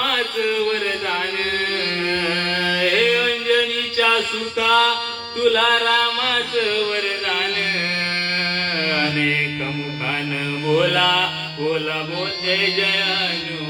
कामाच वरदान. हे अंजनीच्या सुता तुला रामाच वरदान. अनेक मुखान बोला बोला बोल जय जय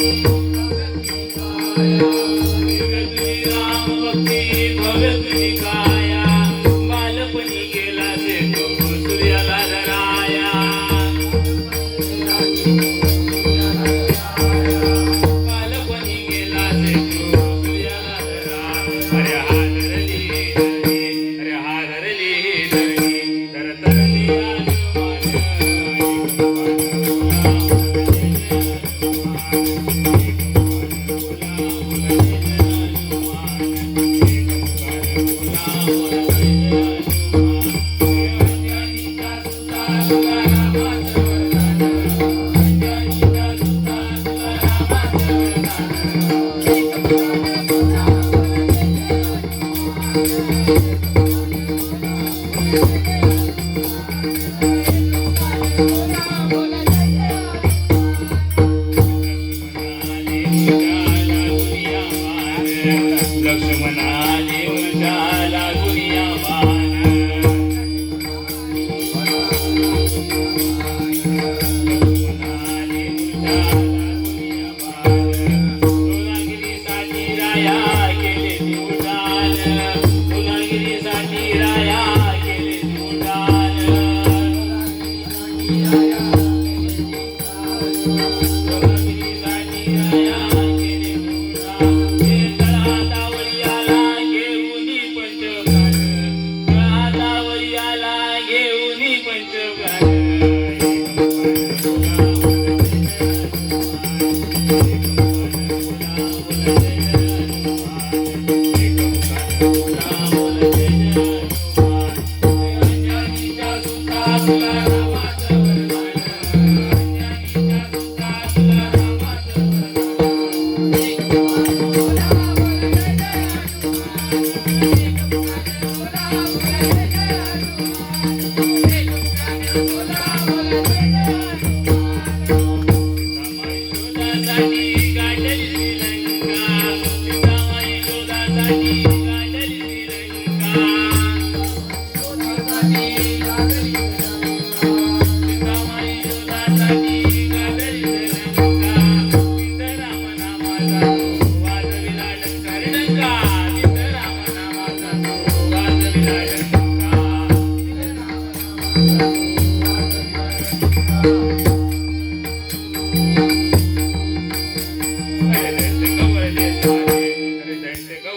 You.